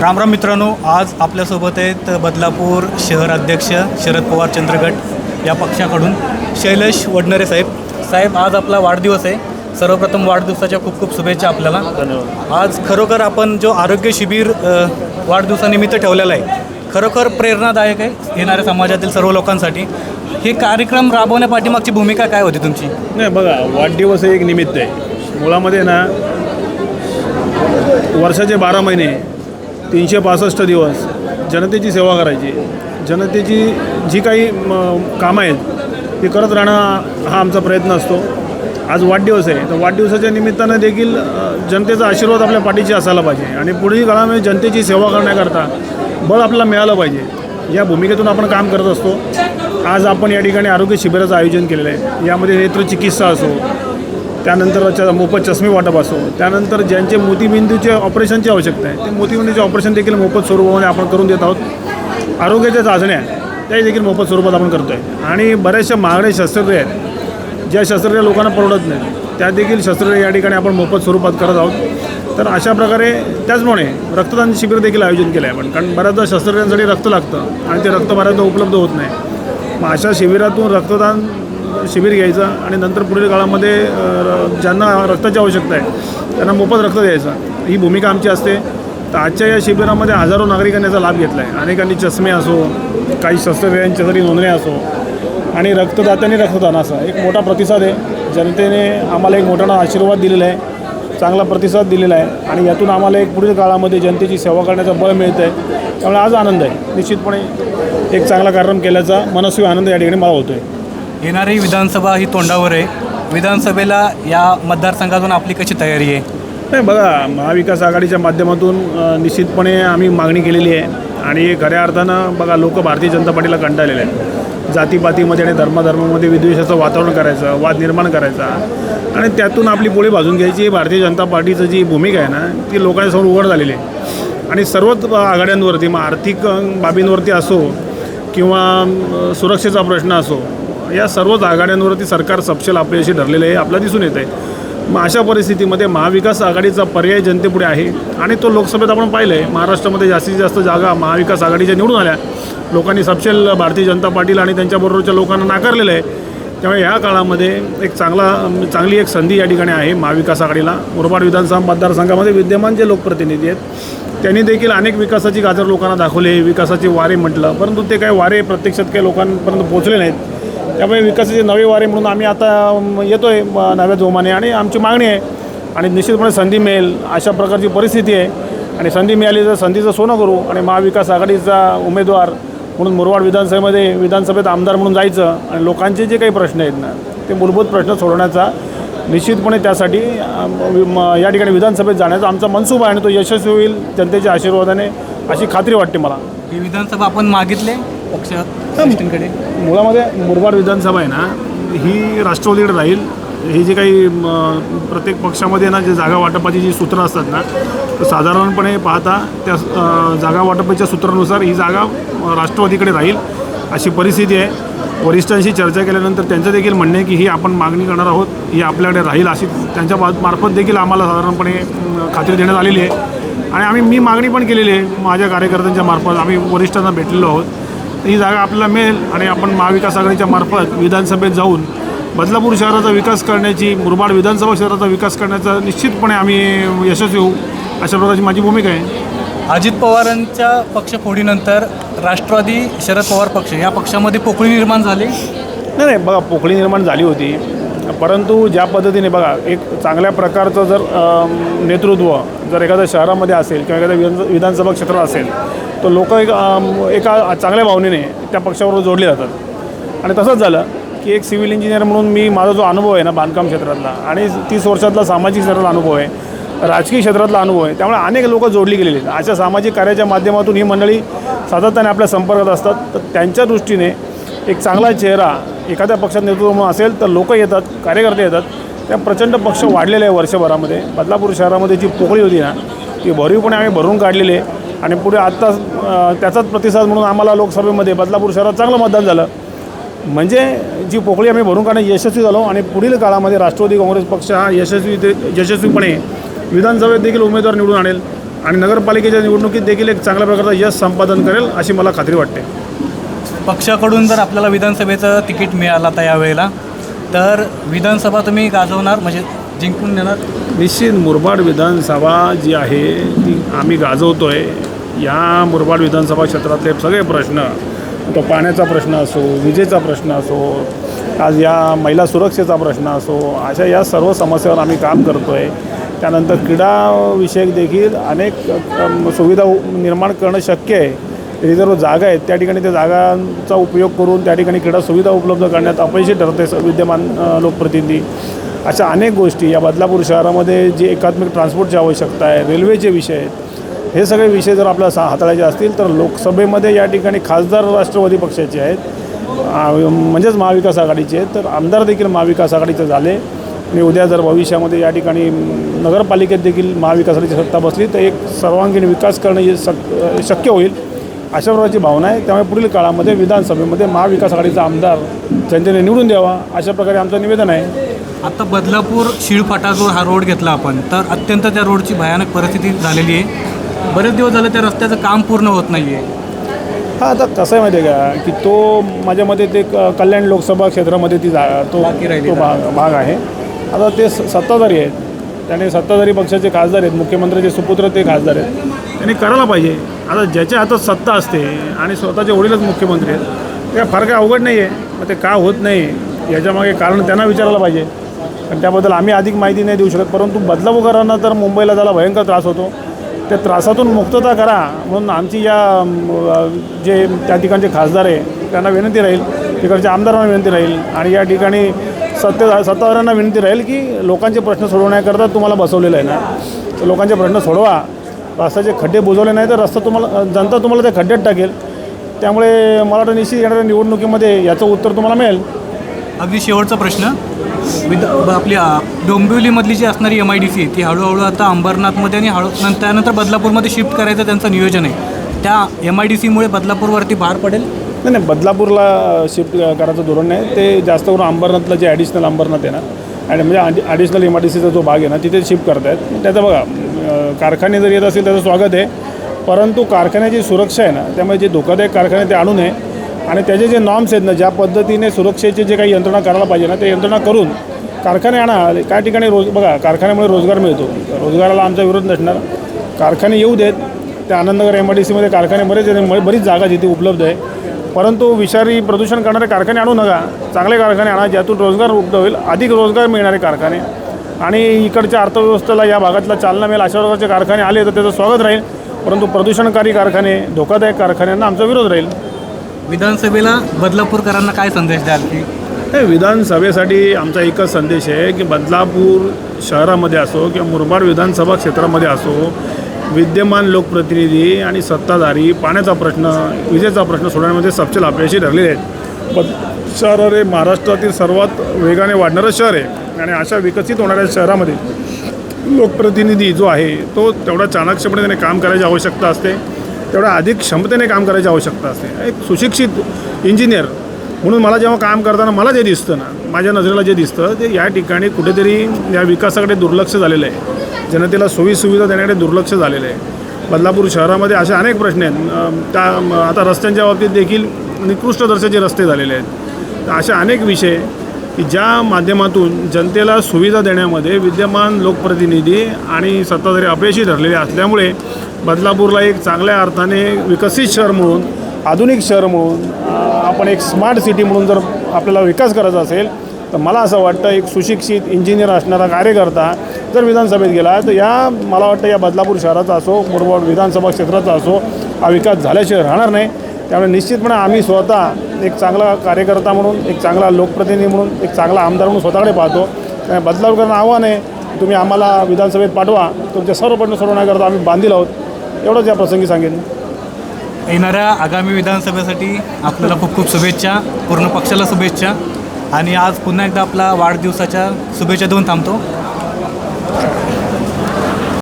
रामराम मित्रांनो आज आपल्यासोबत आहेत बदलापूर शहर अध्यक्ष शरद पवार चंद्रगट या पक्षाकडून शैलेश वडनरे साहेब. साहेब आज आपला वाढदिवस आहे. सर्वप्रथम वाढदिवसाच्या खूप खूप शुभेच्छा आपल्याला. आज खरोखर आपण जो आरोग्य शिबिर वाढदिवसानिमित्त ठेवलेला आहे खरोखर प्रेरणादायक आहे येणाऱ्या समाजातील सर्व लोकांसाठी. हे कार्यक्रम राबवण्या पाठीमागची भूमिका काय होती तुमची? नाही बघा वाढदिवस हे एक निमित्त आहे. मुळामध्ये ना वर्षाचे बारा महिने तीनशे पासष्ट दिवस जनतेची सेवा करायची. जनतेची जी काही म, कामं आहेत ती करत राहणं हा आमचा प्रयत्न असतो. आज वाढदिवस आहे तर वाढदिवसाच्या निमित्तानं देखील जनतेचा आशीर्वाद आपल्या पाठीशी असायला पाहिजे. आणि पुढील काळामध्ये जनतेची सेवा करण्याकरता बळ आपल्याला मिळालं पाहिजे. या भूमिकेतून आपण काम करत असतो. आज आपण या ठिकाणी आरोग्य शिबिराचं आयोजन केलेलं आहे. यामध्ये नेत्रचिकित्सा असो त्यानंतर मोफत चष्मे वाटप असो. त्यानंतर ज्यांचे मोतीबिंदूचे ऑपरेशनची आवश्यकता आहे ते मोतीबिंदूचे ऑपरेशन देखील मोफत स्वरूपामध्ये आपण करून देत आहोत. आरोग्याच्या चाचण्या त्याही देखील मोफत स्वरूपात आपण करतो आहे आणि बऱ्याचशा महागड्या शस्त्रक्रिया आहेत. ज्या शस्त्रक्रिया लोकांना परवडत नाही त्या देखील शस्त्रक्रिया या ठिकाणी आपण मोफत स्वरूपात करत आहोत. तर अशा प्रकारे त्याचप्रमाणे रक्तदान शिबिर देखील आयोजन केलं आहे आपण. कारण बऱ्याचदा शस्त्रक्रियांसाठी रक्त लागतं आणि ते रक्त बऱ्याचदा उपलब्ध होत नाही. मग अशा शिबिरातून रक्तदान शिबिर घ्यायचं आणि नंतर पुढील काळामध्ये ज्यांना रक्ताची आवश्यकता आहे त्यांना मोफत रक्त द्यायचं. ही भूमिका आमची असते. तर आजच्या या शिबिरामध्ये हजारो नागरिकांनी याचा लाभ घेतला आहे अनेकांनी चष्मे असो काही शस्त्रक्रियांच्यासाठी नोंदण्या असो आणि रक्तदात्यांनी रक्तदान असा एक मोठा प्रतिसाद आहे. जनतेने आम्हाला एक मोठा आशीर्वाद दिलेला आहे चांगला प्रतिसाद दिलेला आहे आणि यातून आम्हाला एक पुढील काळामध्ये जनतेची सेवा करण्याचं बळ मिळतं आहे त्यामुळे आज आनंद आहे. निश्चितपणे एक चांगला कार्यक्रम केल्याचा मनस्वी आनंद या ठिकाणी मला होतो आहे येणारी विधानसभा ही तोंडावर आहे. विधानसभेला या मतदारसंघातून आपली कशी तयारी आहे? नाही बघा महाविकास आघाडीच्या माध्यमातून निश्चितपणे आम्ही मागणी केलेली आहे. आणि खऱ्या अर्थानं बघा लोक भारतीय जनता पार्टीला कंटाळलेले आहेत. जातीपातीमध्ये आणि धर्माधर्मामध्ये विद्वेषाचं वातावरण करायचं वाद निर्माण करायचा. आणि त्यातून आपली पोळी भाजून घ्यायची. भारतीय जनता पार्टीचं जी भूमिका आहे ना ती लोकांसमोर उघड झालेली आहे. आणि सर्वच आघाड्यांवरती मग आर्थिक बाबींवरती असो किंवा सुरक्षेचा प्रश्न असो या सर्वच आघाड्यांवरती सरकार सपशेल अपयशी ठरलेलं आहे आपल्याला दिसून येत आहे मग अशा परिस्थितीमध्ये महाविकास आघाडीचा पर्याय जनतेपुढे आहे आणि तो लोकसभेत आपण पाहिलं आहे महाराष्ट्रामध्ये जास्तीत जास्त जागा महाविकास आघाडीच्या निवडून आल्या. लोकांनी सपशेल भारतीय जनता पार्टीला आणि त्यांच्याबरोबरच्या लोकांना नाकारलेलं आहे. त्यामुळे या काळामध्ये एक चांगला चांगली एक संधी या ठिकाणी आहे महाविकास आघाडीला. मुरबाड विधानसभा मतदारसंघामध्ये विद्यमान जे लोकप्रतिनिधी आहेत त्यांनी देखील अनेक विकासाची गाजर लोकांना दाखवले विकासाचे वारे म्हटलं परंतु ते काही वारे प्रत्यक्षात काही लोकांपर्यंत पोहोचले नाहीत. त्यामुळे विकासाचे नवे वारे म्हणून आम्ही आता येतो आहे नव्या जोमाने आणि आमची मागणी आहे. आणि निश्चितपणे संधी मिळेल अशा प्रकारची परिस्थिती आहे. आणि संधी मिळाली तर संधीचं सोनं करू आणि महाविकास आघाडीचा उमेदवार म्हणून मुरवाड विधानसभेमध्ये विधानसभेत आमदार म्हणून जायचं आणि लोकांचे जे काही प्रश्न आहेत ना ते मूलभूत प्रश्न सोडवण्याचा निश्चितपणे त्यासाठी या ठिकाणी विधानसभेत जाण्याचा आमचा मनसूबा आहे आणि तो यशस्वी होईल जनतेच्या आशीर्वादाने अशी खात्री वाटते मला. विधानसभा आपण मागितले. पक्ष वरिष्ठांकडे? मुळामध्ये मुरबाड विधानसभा आहे ना ही राष्ट्रवादीकडे राहील. ही जी काही प्रत्येक पक्षामध्ये ना जे जागा वाटपाची जी सूत्रं असतात ना तर साधारणपणे पाहता त्या जागा वाटपाच्या सूत्रानुसार ही जागा राष्ट्रवादीकडे राहील अशी परिस्थिती आहे. वरिष्ठांशी चर्चा केल्यानंतर त्यांचं देखील म्हणणं आहे की ही आपण मागणी करणार आहोत ही आपल्याकडे राहील अशी त्यांच्या मार्फत देखील आम्हाला साधारणपणे खात्री देण्यात आलेली आहे. आणि आम्ही मी मागणी पण केलेली आहे माझ्या कार्यकर्त्यांच्या मार्फत आम्ही वरिष्ठांना भेटलेलो आहोत. ही जागा आपल्याला मिळेल आणि आपण महाविकास आघाडीच्या मार्फत विधानसभेत जाऊन बदलापूर शहराचा विकास करण्याची मुरबाड विधानसभा शहराचा विकास करण्याचा निश्चितपणे आम्ही यशस्वी होऊ अशा प्रकारची माझी भूमिका आहे. अजित पवारांच्या पक्षफोडीनंतर राष्ट्रवादी शरद पवार पक्ष या पक्षामध्ये पोकळी निर्माण झाली? नाही नाही बघा पोकळी निर्माण झाली होती. परंतु ज्या पद्धतीने बघा एक चांगल्या प्रकारचं जर नेतृत्व जर एखाद्या शहरामध्ये असेल किंवा एखाद्या विधान विधानसभा क्षेत्रात असेल तर लोक एक एका चांगल्या भावनेने त्या पक्षाबरोबर जोडले जातात. आणि तसंच झालं की एक सिव्हिल इंजिनियर म्हणून मी माझा जो अनुभव आहे ना बांधकाम क्षेत्रातला आणि तीस वर्षातला सामाजिक क्षेत्रातला अनुभव आहे राजकीय क्षेत्रातला अनुभव आहे त्यामुळे अनेक लोक जोडली गेलेली आहेत. अशा सामाजिक कार्याच्या माध्यमातून ही मंडळी सातत्याने आपल्या संपर्कात असतात. तर त्यांच्या दृष्टीने एक चांगला चेहरा एखाद्या पक्षात नेतृत्व म्हणून असेल तर लोक येतात कार्यकर्ते येतात. त्या प्रचंड पक्ष वाढलेले आहे वर्षभरामध्ये. बदलापूर शहरामध्ये जी पोकळी होती ना ती भरीवपणे आम्ही भरून काढलेली आहे. आणि पुढे आत्ता त्याचाच प्रतिसाद म्हणून आम्हाला लोकसभेमध्ये बदलापूर शहरात चांगलं मतदान झालं. म्हणजे जी पोकळी आम्ही भरून काढण्यात यशस्वी झालो आणि पुढील काळामध्ये राष्ट्रवादी काँग्रेस पक्ष हा यशस्वी यशस्वीपणे विधानसभेत देखील उमेदवार निवडून आणेल आणि नगरपालिकेच्या निवडणुकीत देखील एक चांगल्या प्रकारचा यश संपादन करेल अशी मला खात्री वाटते. पक्षाकडून जर आपल्याला विधानसभेचं तिकीट मिळालं आता यावेळेला तर विधानसभा तुम्ही गाजवणार म्हणजे जिंकून देणार? निश्चित मुरबाड विधानसभा जी आहे ती आम्ही गाजवतो आहे या मुरबाड विधानसभा क्षेत्रातले सगळे प्रश्न तो पाण्याचा प्रश्न असो विजेचा प्रश्न असो आज या महिला सुरक्षेचा प्रश्न असो अशा या सर्व समस्यावर आम्ही काम करतो आहे त्यानंतर क्रीडाविषयक देखील अनेक सुविधा उ- निर्माण करणं शक्य आहे. रिझर्व जागा आहेत त्या ठिकाणी त्या जागांचा उपयोग करून त्या ठिकाणी क्रीडा सुविधा उपलब्ध करण्यात अपयशी ठरते स- विद्यमान लोकप्रतिनिधी. अशा अनेक गोष्टी या बदलापूर शहरामध्ये जी एकात्मिक ट्रान्सपोर्टची आवश्यकता आहे रेल्वेचे विषय आहेत हे सगळे विषय जर आपल्याला सा हाताळायचे असतील तर लोकसभेमध्ये या ठिकाणी खासदार राष्ट्रवादी पक्षाचे आहेत. म्हणजेच महाविकास आघाडीचे आहेत. तर आमदार देखील महाविकास आघाडीचे झाले. आणि उद्या जर भविष्यामध्ये या ठिकाणी नगरपालिकेत देखील महाविकास आघाडीची सत्ता बसली तर एक सर्वांगीण विकास करणं हे शक शक्य होईल अशा प्रकारची भावना आहे. त्यामुळे पुढील काळामध्ये विधानसभेमध्ये महाविकास आघाडीचा आमदार जनतेने निवडून द्यावा अशा प्रकारे आमचं निवेदन आहे. आता बदलापूर शिळफाटा जो हा रोड घेतला आपण तर अत्यंत त्या रोडची भयानक परिस्थिती झालेली आहे. बरेच दिवस झाले त्या रस्त्याचं काम पूर्ण होत नाही आहे हा आता कसं आहे माहिती आहे का? की तो माझ्या मते ते क- कल्याण लोकसभा क्षेत्रामध्ये ती जा तो बाकी राहिली तो भाग भाग आहे. आता ते स- सत्ताधारी आहेत. त्याने सत्ताधारी पक्षाचे खासदार आहेत. मुख्यमंत्र्याचे सुपुत्र ते खासदार आहेत. त्यांनी करायला पाहिजे. आता ज्याच्या हातात सत्ता असते आणि स्वतःचे वडीलच मुख्यमंत्री आहेत ते फार काय अवघड नाही आहे मग ते का होत नाही? याच्यामागे कारण त्यांना विचारायला पाहिजे. आणि त्याबद्दल आम्ही अधिक माहिती नाही देऊ शकत. परंतु बदलापूरकरांना तर मुंबईला त्याला भयंकर त्रास होतो. त्या त्रासातून मुक्तता करा म्हणून आमची या जे त्या ठिकाणचे खासदार आहे त्यांना विनंती राहील तिकडच्या आमदारांना विनंती राहील आणि या ठिकाणी सत्ते सत्ताधाऱ्यांना विनंती राहील की लोकांचे प्रश्न सोडवण्याकरता तुम्हाला बसवलेलं आहे ना. तर लोकांचे प्रश्न सोडवा. रस्त्याचे खड्डे बुजवले नाही तर रस्ता तुम्हाला जनता तुम्हाला त्या खड्ड्यात टाकेल. त्यामुळे मला वाटतं निश्चित येणाऱ्या निवडणुकीमध्ये याचं उत्तर तुम्हाला मिळेल. अगदी शेवटचा प्रश्न. विद ब- आपली डोंबिवलीमधली जी असणारी एम आय डी सी ती हळूहळू आता अंबरनाथमध्ये आणि हळू त्यानंतर बदलापूरमध्ये शिफ्ट करायचं त्यांचं नियोजन आहे. त्या एम आय डी सीमुळे बदलापूरवरती भार पडेल? नाही नाही बदलापूरला शिफ्ट करायचं धोरण नाही. ते जास्त करून अंबरनाथला जे ॲडिशनल अंबरनाथ आहे ना आणि म्हणजे ॲडिशनल एम आय डी सीचा जो भाग आहे ना तिथे शिफ्ट करतायत. त्याचं बघा कारखाने जर येत असेल त्याचं स्वागत आहे. परंतु कारखान्याची सुरक्षा आहे ना त्यामुळे जे धोकादायक कारखाने ते आणू नये आणि त्याचे जे नॉर्म्स आहेत ना ज्या पद्धतीने सुरक्षेचे जे काही यंत्रणा करायला पाहिजे ना ते यंत्रणा करून कारखाने आणा. काय ठिकाणी रोज बघा कारखान्यामुळे रोजगार मिळतो. रोजगाराला आमचा विरोध नसणार. कारखाने येऊ देत. त्या आनंदनगर एम आय डी सीमध्ये कारखाने बरेच आहेत बरीच जागा जिथे उपलब्ध आहे. परंतु विषारी प्रदूषण करणारे कारखाने आणू नका. चांगले कारखाने आणा ज्यातून रोजगार उपलब्ध होईल. अधिक रोजगार मिळणारे कारखाने. आणि इकडच्या अर्थव्यवस्थेला या भागातला चालना मिळेल. अशा प्रकारचे कारखाने आले तर त्याचं स्वागत राहील. परंतु प्रदूषणकारी कारखाने धोकादायक कारखान्यांना आमचा विरोध राहील. विधानसभेला बदलापूरकरांना काय संदेश द्याल की? हे विधानसभेसाठी आमचा एकच संदेश आहे की बदलापूर शहरामध्ये असो किंवा मुरबाड विधानसभा क्षेत्रामध्ये असो विद्यमान लोकप्रतिनिधी आणि सत्ताधारी पाण्याचा प्रश्न विजेचा प्रश्न सोडवण्यामध्ये सपशेल अपयशी ठरलेले आहेत. बद शहर हे महाराष्ट्रातील सर्वात वेगाने वाढणारं शहर आहे आणि अशा विकसित होणाऱ्या शहरामध्ये लोकप्रतिनिधी जो आहे तो तेवढा चाणाक्षपणे त्याने काम करायची आवश्यकता असते. तेवढ्या अधिक क्षमतेने काम करायची आवश्यकता असते. एक सुशिक्षित इंजिनियर म्हणून मला जेव्हा काम करताना मला जे दिसतं ना माझ्या नजरेला जे दिसतं ते या ठिकाणी कुठेतरी या विकासाकडे दुर्लक्ष झालेलं आहे. जनतेला सोयीसुविधा देण्याकडे दुर्लक्ष झालेलं आहे. बदलापूर शहरामध्ये असे अनेक प्रश्न आहेत. त्या आता रस्त्यांच्या बाबतीत देखील निकृष्ट दर्जाचे रस्ते झालेले आहेत. तर असे अनेक विषय की ज्या माध्यमातून जनतेला सुविधा देण्यामध्ये विद्यमान लोकप्रतिनिधी आणि सत्ताधारी अपयशी ठरलेले असल्यामुळे बदलापूरला एक चांगल्या अर्थाने विकसित शहर म्हणून आधुनिक शहर म्हणून आपण एक स्मार्ट सिटी म्हणून जर आपल्याला विकास करायचा असेल तर मला असं वाटतं एक सुशिक्षित इंजिनियर असणारा कार्यकर्ता जर विधानसभेत गेला तर या मला वाटतं या बदलापूर शहराचा असो मुरबाड विधानसभा क्षेत्राचा असो हा विकास झाल्याशिवाय राहणार नाही. त्यामुळे निश्चितपणे आम्ही स्वतः एक चांगला कार्यकर्ता म्हणून एक चांगला लोकप्रतिनिधी म्हणून एक चांगला आमदार म्हणून स्वतःकडे पाहतो. त्यामुळे बदलापूरकरांना आव्हान आहे तुम्ही आम्हाला विधानसभेत पाठवा. तुमच्या सर्व प्रश्न सोडवण्याकरता आम्ही बांधील आहोत. एवढंच या प्रसंगी सांगेन. येणाऱ्या आगामी विधानसभेसाठी आपल्याला खूप खूप शुभेच्छा पूर्ण पक्षाला शुभेच्छा. आणि आज पुन्हा एकदा आपला वाढदिवसाच्या शुभेच्छा देऊन थांबतो.